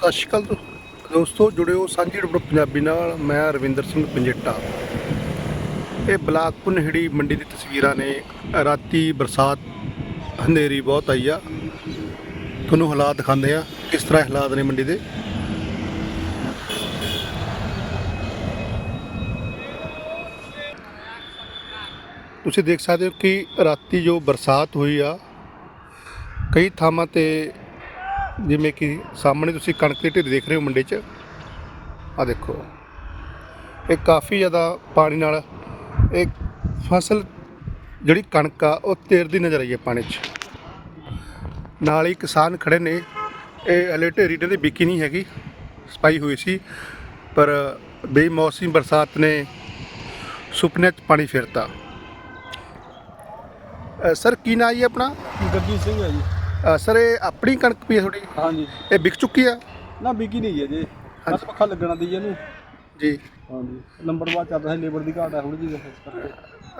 ਸਤਿ ਸ਼੍ਰੀ ਅਕਾਲ ਦੋ- ਦੋਸਤੋ, ਜੁੜਿਓ ਸਾਂਝੀ ਡਬੜ ਪੰਜਾਬੀ ਨਾਲ। ਮੈਂ ਰਵਿੰਦਰ ਸਿੰਘ ਪੰਜੇਟਾ। ਇਹ ਬਲਾਕ ਪੁਨਹੜੀ ਮੰਡੀ ਦੀ ਤਸਵੀਰਾਂ ਨੇ। ਰਾਤੀ ਬਰਸਾਤ ਹਨੇਰੀ ਬਹੁਤ ਆਈ ਆ। ਤੁਹਾਨੂੰ ਹਾਲਾਤ ਦਿਖਾਉਂਦੇ ਆ ਕਿਸ ਤਰ੍ਹਾਂ ਹਾਲਾਤ ਨੇ ਮੰਡੀ ਦੇ। ਤੁਸੀਂ ਦੇਖ ਸਕਦੇ ਹੋ ਕਿ ਰਾਤੀ ਜੋ ਬਰਸਾਤ ਹੋਈ ਆ, ਕਈ ਥਾਵਾਂ ਤੇ ਜਿਵੇਂ ਕਿ ਸਾਹਮਣੇ ਤੁਸੀਂ ਕਣਕ ਦੇ ਢੇਰ ਦੇਖ ਰਹੇ ਹੋ ਮੰਡੀ 'ਚ ਆ ਦੇਖੋ। ਇਹ ਕਾਫੀ ਜ਼ਿਆਦਾ ਪਾਣੀ ਨਾਲ ਇਹ ਫਸਲ ਜਿਹੜੀ ਕਣਕ ਆ, ਉਹ ਤੇਰਦੀ ਨਜ਼ਰ ਆਈ ਹੈ ਪਾਣੀ 'ਚ। ਨਾਲ ਹੀ ਕਿਸਾਨ ਖੜੇ ਨੇ, ਇਹ ਹਲੇ ਢੇਰੀ ਇਹਨਾਂ ਦੀ ਵਿਕੀ ਨਹੀਂ ਹੈਗੀ, ਸਪਾਈ ਹੋਈ ਸੀ, ਪਰ ਬੇਮੌਸਮੀ ਬਰਸਾਤ ਨੇ ਸੁਪਨੇ 'ਚ ਪਾਣੀ ਫੇਰਤਾ। ਸਰ, ਕੀ ਨਾਂ ਜੀ ਆਪਣਾ? ਗੁਰਜੀਤ ਸਿੰਘ ਹੈ ਜੀ। ਅ, ਸਰ ਇਹ ਆਪਣੀ ਕਣਕ ਪਈ ਹੈ ਤੁਹਾਡੀ? ਹਾਂਜੀ। ਇਹ ਵਿਕ ਚੁੱਕੀ ਆ? ਨਾ ਬਿਕੀ ਨਹੀਂ ਹੈ ਜੀ ਬਸ ਪੱਖਾ ਲੱਗਣਾ ਦੀ ਇਹਨੂੰ। ਜੀ। ਹਾਂਜੀ। ਨੰਬਰ ਬਾਅਦ ਚੱਲ ਰਿਹਾ ਲੇਬਰ ਦੀ ਘਾਟ ਹੈ ਥੋੜੀ ਜਿਹੀ ਇਸ ਕਰਕੇ।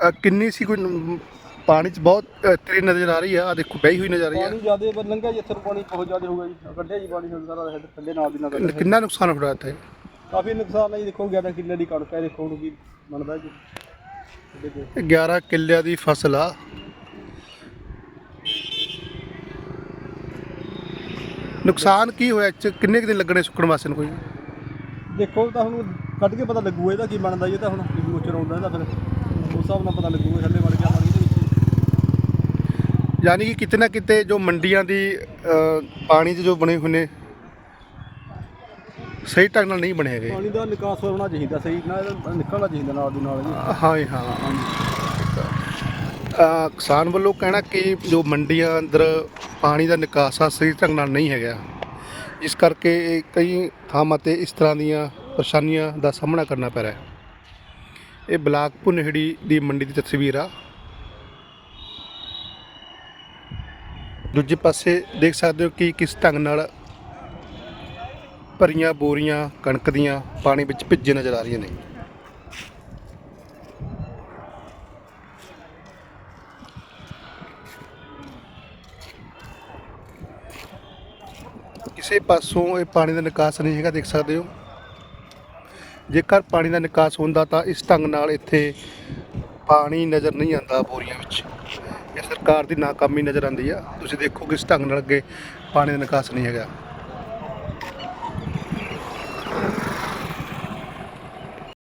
ਅ, ਕਿੰਨੀ ਸੀ ਕੋਈ ਨ- ਪਾਣੀ ਚ ਬਹੁਤ ਅ, ਤੇਰੀ ਨਜ਼ਰ ਆ ਰਹੀ ਆ? ਆ ਦੇਖੋ ਬਹਿੀ ਹੋਈ ਨਜ਼ਰ ਆ ਰਹੀ ਪਾਣੀ ਜ਼ਿਆਦੇ ਪਰ ਲੰਘਿਆ ਜੀ ਇੱਥੇ ਨੂੰ ਪਾਣੀ ਬਹੁਤ ਜ਼ਿਆਦਾ ਹੋਊਗਾ ਜੀ। ਆਹ ਕੱਢਿਆ ਜੀ ਪਾਣੀ ਹੁਣ ਸਾਰਾ ਇੱਧਰ ਥੱਲੇ ਨਾਲ ਦੀ ਨਾਲ ਆ ਕੱਢਿਆ। ਕਿੰਨਾ ਨੁਕਸਾਨ ਹੋਇਆ ਇੱਥੇ? ਕਾਫੀ ਨੁਕਸਾਨ ਹੈ ਜੀ ਦੇਖੋ 11 ਕਿੱਲੇ ਦੀ ਕਣਕ ਹੈ ਦੇਖੋ ਹੁਣ ਕੀ ਬਣਦਾ ਜੀ। ਇਹਦੇ ਤੇ। ਇਹ 11 ਕਿੱਲਿਆਂ ਦੀ ਫਸਲ ਆ। ਨੁਕਸਾਨ ਕੀ ਹੋਇਆ? ਇਹ ਚ ਕਿੰਨੇ ਕੁ ਦਿਨ ਲੱਗਣੇ ਸੁੱਕਣ ਵਾਸਤੇ ਨੂੰ ਕੋਈ? ਦੇਖੋ ਤਾਂ ਹੁਣ ਕੱਢ ਕੇ ਪਤਾ ਲੱਗੂਗਾ ਇਹਦਾ ਕੀ ਬਣਦਾ ਜੀ ਇਹ ਤਾਂ ਹੁਣ ਮੋਚਰ ਆਉਂਦਾ ਇਹਦਾ ਫਿਰ। ਉਸ ਹਿਸਾਬ ਨਾਲ ਪਤਾ ਲੱਗੂਗਾ ਥੱਲੇ ਵੜ ਗਿਆ ਪਾਣੀ ਦੇ ਵਿੱਚ। ਯਾਨੀ ਕਿ ਕਿਤੇ ਨਾ ਕਿਤੇ ਜੋ ਮੰਡੀਆਂ ਦੀ ਅ, ਪਾਣੀ 'ਚ ਜੋ ਬਣੇ ਹੋਏ ਨੇ ਸਹੀ ਢੰਗ ਨਾਲ ਨਹੀਂ ਬਣੇ ਹੈਗੇ। ਪਾਣੀ ਦਾ ਨਿਕਾਸ ਹੋਣਾ ਚਾਹੀਦਾ ਸਹੀ ਨਾ ਇਹਦਾ ਨਿਕਲਣਾ ਚਾਹੀਦਾ ਨਾਲ ਦੀ ਨਾਲ ਜੀ। ਹਾਂ ਜੀ, ਹਾਂ। ਕਿਸਾਨ ਵੱਲੋਂ ਕਹਿਣਾ ਕਿ ਜੋ ਮੰਡੀਆਂ ਅੰਦਰ ਪਾਣੀ ਦਾ ਨਿਕਾਸ ਆ ਸਹੀ ਢੰਗ ਨਾਲ ਨਹੀਂ ਹੈਗਾ। ਇਸ ਕਰਕੇ ਇਹ ਕਈ ਥਾਵਾਂ ਤੇ ਇਸ ਤਰ੍ਹਾਂ ਦੀਆਂ ਪਰੇਸ਼ਾਨੀਆਂ ਦਾ ਸਾਹਮਣਾ ਕਰਨਾ ਪੈ ਰਿਹਾ। ਹੈ ਇਹ ਬਲਾਕ ਪੁਨਹੜੀ ਦੀ ਮੰਡੀ ਦੀ ਤਸਵੀਰ ਆ। ਦੂਜੇ ਪਾਸੇ ਦੇਖ ਸਕਦੇ ਹੋ ਕਿ ਕਿਸ ਢੰਗ ਨਾਲ ਭਰੀਆਂ ਬੋਰੀਆਂ, ਕਣਕ ਦੀਆਂ ਪਾਣੀ ਵਿੱਚ ਭਿੱਜੇ ਨਜ਼ਰ ਆ ਰਹੀਆਂ ਨੇ। ਕਿਸੇ ਪਾਸੋਂ ਇਹ ਪਾਣੀ ਦਾ ਨਿਕਾਸ ਨਹੀਂ ਹੈਗਾ ਦੇਖ ਸਕਦੇ ਹੋ। ਜੇਕਰ ਪਾਣੀ ਦਾ ਨਿਕਾਸ ਹੁੰਦਾ ਤਾਂ ਇਸ ਢੰਗ ਨਾਲ ਇੱਥੇ ਪਾਣੀ ਨਜ਼ਰ ਨਹੀਂ ਆਉਂਦਾ ਬੋਰੀਆਂ ਵਿੱਚ। ਇਹ ਸਰਕਾਰ ਦੀ ਨਾਕਾਮੀ ਨਜ਼ਰ ਆਉਂਦੀ ਆ। ਤੁਸੀਂ ਦੇਖੋ ਕਿਸ ਢੰਗ ਨਾਲ ਅੱਗੇ ਪਾਣੀ ਦਾ ਨਿਕਾਸ ਨਹੀਂ ਹੈਗਾ।